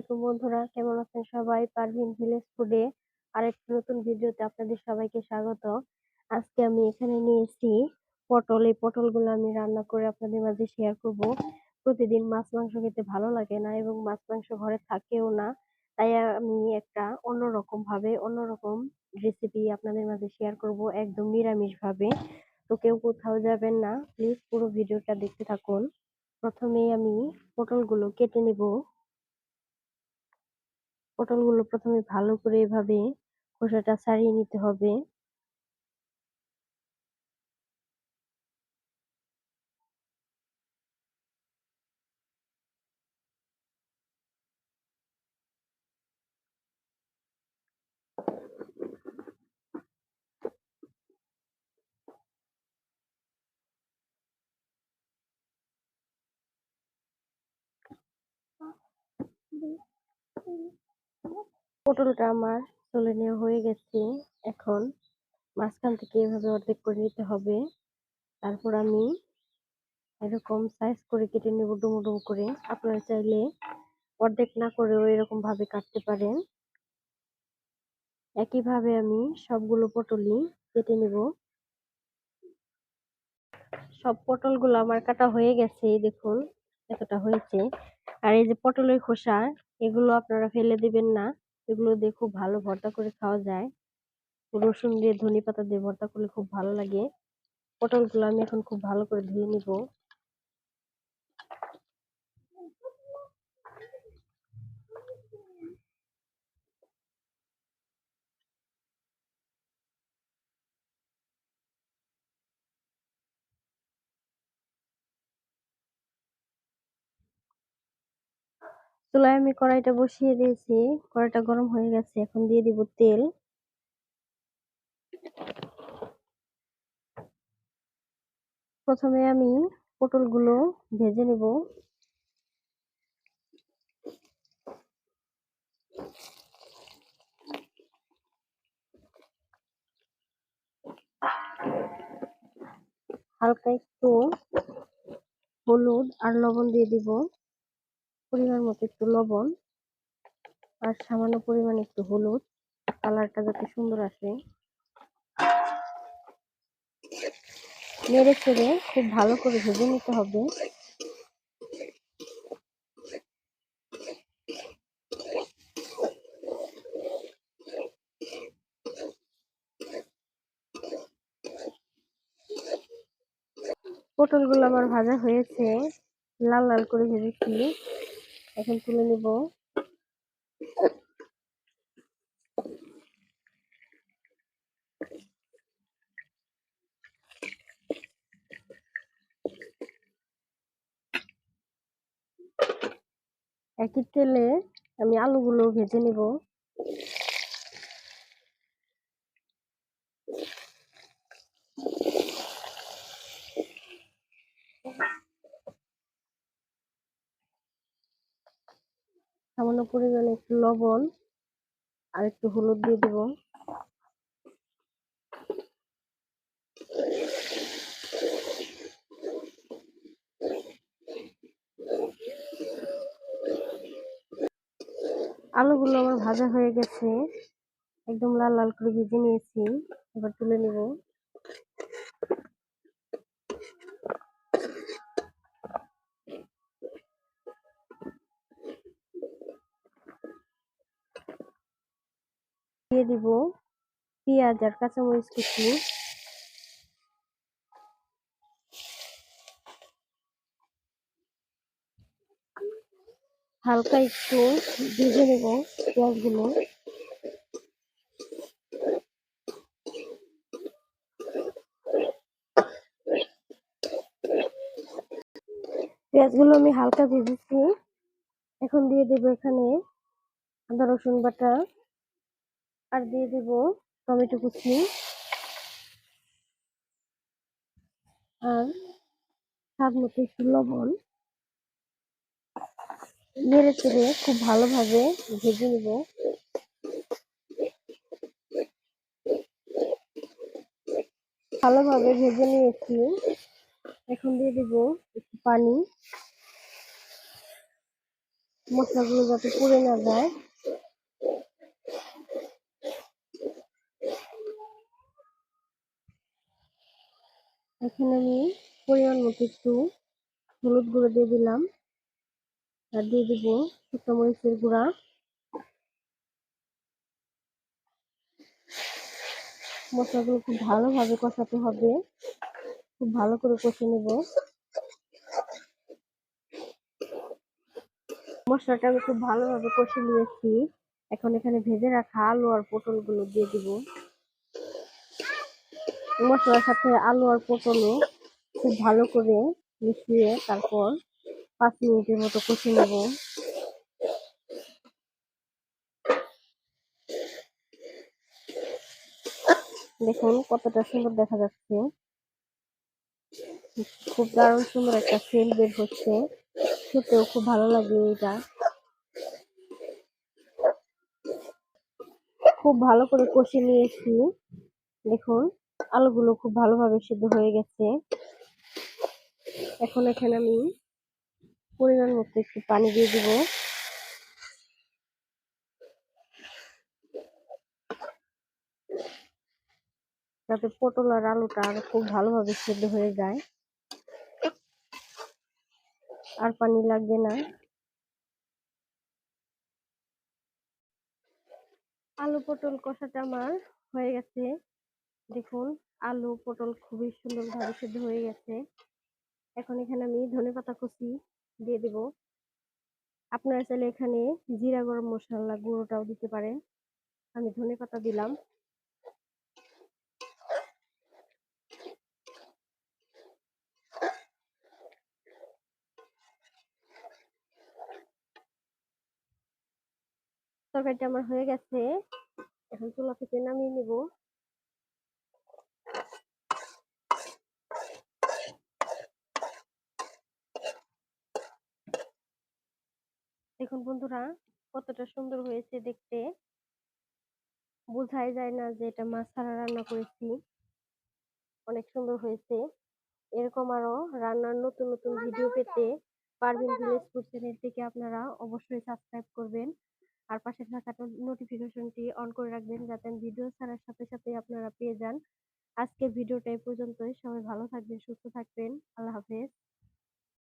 আলাইকুম বন্ধুরা, কেমন আছেন সবাই? পারভিন ভিলেজ ফুডে আরেকটি নতুন ভিডিওতে আপনাদের সবাইকে স্বাগত। আজকে আমি এখানে নিয়েছি পটল। এই পটলগুলো আমি রান্না করে আপনাদের মাঝে শেয়ার করব। প্রতিদিন মাছ, মাংস খেতে ভালো লাগে না এবং মাছ, মাংস ঘরে থাকেও না। তাই আমি একটা অন্যরকম ভাবে অন্যরকম রেসিপি আপনাদের মাঝে শেয়ার করব একদম নিরামিষ ভাবে তো কেউ কোথাও যাবেন না প্লিজ পুরো ভিডিওটা দেখতে থাকুন। প্রথমে আমি পটলগুলো কেটে নিব। পটলগুলো প্রথমে ভালো করে এভাবে খোসাটা ছাড়িয়ে নিতে হবে। পটলটা আমার তুলে নেওয়া হয়ে গেছে। এখন মাঝখান থেকে এভাবে অর্ধেক করে নিতে হবে। তারপর আমি এরকম সাইজ করে কেটে নেব, ডুমো ডুমো করে। আপনারা চাইলে অর্ধেক না করেও এরকম ভাবে কাটতে পারেন। একইভাবে আমি সবগুলো পটলই কেটে নেব। সব পটলগুলো আমার কাটা হয়ে গেছে, দেখুন, এতটা হয়েছে। আর এই যে পটলের খোসা এগুলো আপনারা ফেলে দিবেন না। এগুলো দিয়ে খুব ভালো ভর্তা করে খাওয়া যায়। রসুন দিয়ে ধনে পাতা দিয়ে ভর্তা করলে খুব ভালো লাগে। পটলগুলো আমি এখন খুব ভালো করে ধুয়ে নিব। চুলায় আমি কড়াইটা বসিয়ে দিয়েছি। কড়াইটা গরম হয়ে গেছে, এখন দিয়ে দিব তেল। প্রথমে আমি পটলগুলো ভেজে নেব। হালকা একটু হলুদ আর লবণ দিয়ে দিব। পরিমাণ মতো একটু লবণ আর সামান্য পরিমাণ একটু হলুদ। কালারটা যাতে সুন্দর আসে। নেড়ে চেড়ে খুব ভালো করে ভেজে নিতে হবে। পটলগুলো আমার ভাজা হয়েছে। লাল লাল করে ভেজেছি। এখন তুলে নিব। একই তেলে আমি আলুগুলো ভেজে নেব। সামান্য পরিমাণে একটু লবণ আর একটু হলুদ দিয়ে দেব। আলুগুলো আমার ভাজা হয়ে গেছে। একদম লাল লাল করে ভেজে নিয়েছি। এবার তুলে নেব দিয়ে দিব পেঁয়াজ আর কাঁচামরিচ কুচি হালকা একটু ভেজে নেব পেঁয়াজগুলো পেঁয়াজগুলো আমি হালকা ভেজেছি। এখন দিয়ে দেবো এখানে আদা রসুন বাটা। আর দিয়ে দেব টমেটো কুচি আর স্বাদ মতো একটু লবণ। নেড়ে চেড়ে খুব ভালোভাবে ভেজে নেব। ভালোভাবে ভেজে নিয়েছি। এখন দিয়ে দেব একটু পানি। মশলাগুলো যাতে পুড়ে না যায়। এখানে আমি পরিমাণ মতো একটু হলুদ গুঁড়ো দিয়ে দিলাম। আর দিয়ে দিব শুকনো মরিচের গুঁড়া। মশলাগুলো খুব ভালোভাবে কষাতে হবে। খুব ভালো করে কষে নেব। মশলাটা আমি খুব ভালোভাবে কষে নিয়েছি। এখন এখানে ভেজে রাখা আলু আর পটলগুলো দিয়ে দিব। মশলার সাথে আলু আর পটলও খুব ভালো করে মিশিয়ে তারপর পাঁচ মিনিটের মতো কষে নেব। দেখুন কতটা সুন্দর দেখা যাচ্ছে। খুব দারুণ সুন্দর একটা সেন্ট বের হচ্ছে। খেতেও খুব ভালো লাগে এটা। খুব ভালো করে কষে নিয়েছি। দেখুন আলুগুলো খুব ভালোভাবে সিদ্ধ হয়ে গেছে। এখন এখানে আমি পরিমাণ মতো একটু পানি দিয়ে দিব। যাতে পটল আর আলুটা আরও খুব ভালোভাবে সিদ্ধ হয়ে যায়। আর পানি লাগবে না। আলু পটল কষাটা আমার হয়ে গেছে। দেখুন, আলু, পটল খুবই সুন্দরভাবে সিদ্ধ হয়ে গেছে। এখন এখানে আমি ধনে পাতা কুচি দিয়ে দেব। আপনারা চাইলে এখানে জিরা গরম মশলা গুঁড়োটাও দিতে পারেন। আমি ধনে পাতা দিলাম। তরকারিটা আমার হয়ে গেছে। এখন চুলা থেকে নামিয়ে নিব। দেখুন বন্ধুরা কতটা সুন্দর হয়েছে দেখতে। বোঝাই যায় না যে এটা মাছ ছাড়া রান্না করেছি। অনেক সুন্দর হয়েছে। এরকম আরও রান্নার নতুন নতুন ভিডিও পেতে পারবেন ভিলেজ ফুড চ্যানেলটিকে আপনারা অবশ্যই সাবস্ক্রাইব করবেন। আর পাশে থাকা নোটিফিকেশনটি অন করে রাখবেন যাতে ভিডিও ছাড়ার সাথে সাথে আপনারা পেয়ে যান। আজকের ভিডিওটা এই পর্যন্তই। সবাই ভালো থাকবেন, সুস্থ থাকবেন। আল্লাহ হাফেজ।